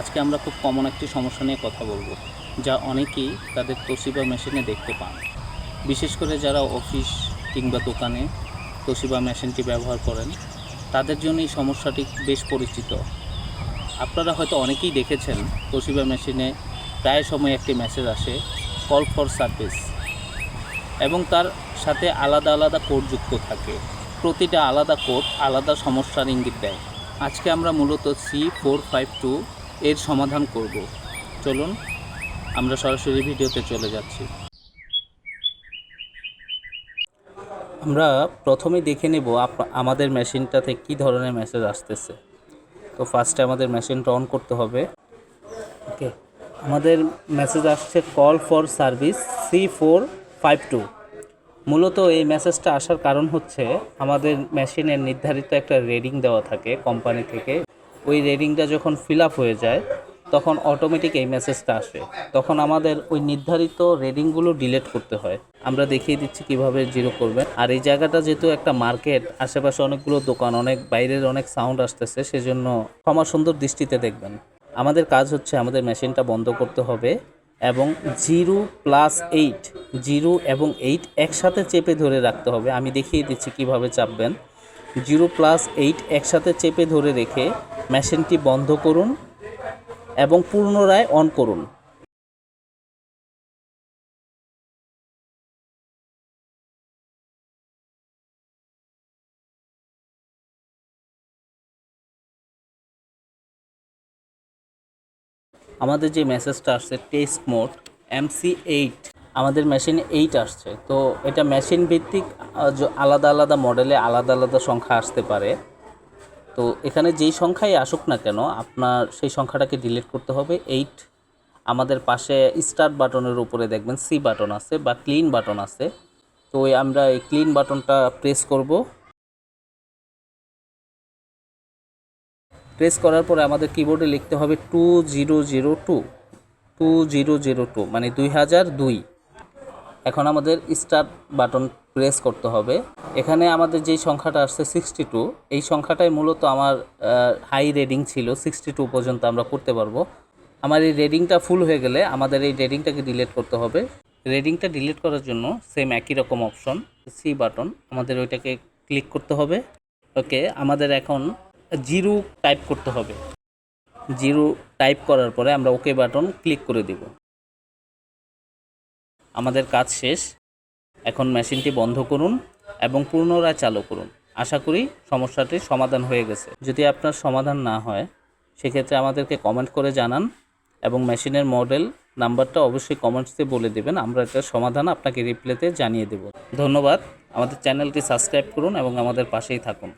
আজকে আমরা খুব কমন একটি সমস্যা নিয়ে কথা বলব, যা অনেকেই তাদের তোশিবা মেশিনে দেখতে পান। বিশেষ করে যারা অফিস কিংবা দোকানে তোশিবা মেশিনটি ব্যবহার করেন, তাদের জন্য এই সমস্যাটি বেশ পরিচিত। আপনারা হয়তো অনেকেই দেখেছেন তোশিবা মেশিনে প্রায় সময় একটি মেসেজ আসে কল ফর সার্ভিস এবং তার সাথে আলাদা আলাদা কোড যুক্ত থাকে। প্রতিটা আলাদা কোড আলাদা সমস্যার ইঙ্গিত দেয়। আজকে আমরা মূলত সি ফোর ফাইভ টু এর সমাধান করব। চলুন, আমরা সরাসরি ভিডিওতে চলে যাচ্ছি। আমরা প্রথমেই দেখে নেব আমাদের মেশিনটাতে কি ধরনের মেসেজ আসতেছে। তো ফার্স্টে আমাদের মেশিনটা অন করতে হবে। ওকে আমাদের মেসেজ আসছে call for service C four five two মূলত এই মেসেজটা আসার কারণ হচ্ছে, আমাদের মেশিনের নির্ধারিত একটা রেডিং দেওয়া থাকে কোম্পানি থেকে। ওই রেডিংটা যখন ফিল আপ হয়ে যায়, তখন অটোমেটিক এই মেসেজটা আসে। তখন আমাদের ওই নির্ধারিত রেডিংগুলো ডিলিট করতে হয়। আমরা দেখিয়ে দিচ্ছি কীভাবে জিরো করবে আর এই জায়গাটা যেহেতু একটা মার্কেট আশেপাশে অনেকগুলো দোকান, অনেক বাইরের অনেক সাউন্ড আসতেছে, সেজন্য ক্ষমা সুন্দর দৃষ্টিতে দেখবেন। আমাদের কাজ হচ্ছে আমাদের মেশিনটা বন্ধ করতে হবে এবং জিরো প্লাস এইট জিরো এবং এইট একসাথে চেপে ধরে রাখতে হবে। আমি দেখিয়ে দিচ্ছি কীভাবে চাপবেন। জিরো প্লাস এইট একসাথে চেপে ধরে রেখে মেশিনটি বন্ধ করুন এবং পুনরায় অন করুন। আমাদের যে মেসেজটা আসছে টেস্ট মোড এমসি এইট আমাদের মেশিনে এইট আসছে। তো এটা মেশিন ভিত্তিক আলাদা আলাদা মডেলে আলাদা আলাদা সংখ্যা আসতে পারে। তো এখানে যেই সংখ্যাই আসুক না কেন, আপনার সেই সংখ্যাটাকে ডিলিট করতে হবে। এইট আমাদের পাশে স্টার্ট বাটনের উপরে দেখবেন সি বাটন আছে বা ক্লিন বাটন আছে। তো আমরা এই ক্লিন বাটনটা প্রেস করব। প্রেস করার পরে আমাদের কিবোর্ডে লিখতে হবে two zero zero two two zero zero two মানে দুই হাজার দুই। এখন আমাদের স্টার্ট বাটন প্রেস করতে হবে। এখানে আমাদের যেই সংখ্যাটা আসছে সিক্সটি টু এই সংখ্যাটাই মূলত আমার হাই রেডিং ছিল। সিক্সটি টু পর্যন্ত আমরা করতে পারব। আমার এই রেডিংটা ফুল হয়ে গেলে আমাদের এই রেডিংটাকে ডিলিট করতে হবে। রেডিংটা ডিলিট করার জন্য সেম একই রকম অপশন সি বাটন আমাদের ওইটাকে ক্লিক করতে হবে। ওকে আমাদের এখন জিরো টাইপ করতে হবে। জিরো টাইপ করার পরে আমরা ওকে বাটন ক্লিক করে দিব। আমাদের কাজ শেষ। এখন মেশিনটি বন্ধ করুন এবং পুনরায় চালু করুন। আশা করি সমস্যাটির সমাধান হয়ে গেছে। যদি আপনার সমাধান না হয়, সেক্ষেত্রে আমাদেরকে কমেন্ট করে জানান এবং মেশিনের মডেল নাম্বারটা অবশ্যই কমেন্টসে বলে দেবেন। আমরা এটার সমাধান আপনাকে রিপ্লেতে জানিয়ে দেব। ধন্যবাদ। আমাদের চ্যানেলটি সাবস্ক্রাইব করুন এবং আমাদের পাশেই থাকুন।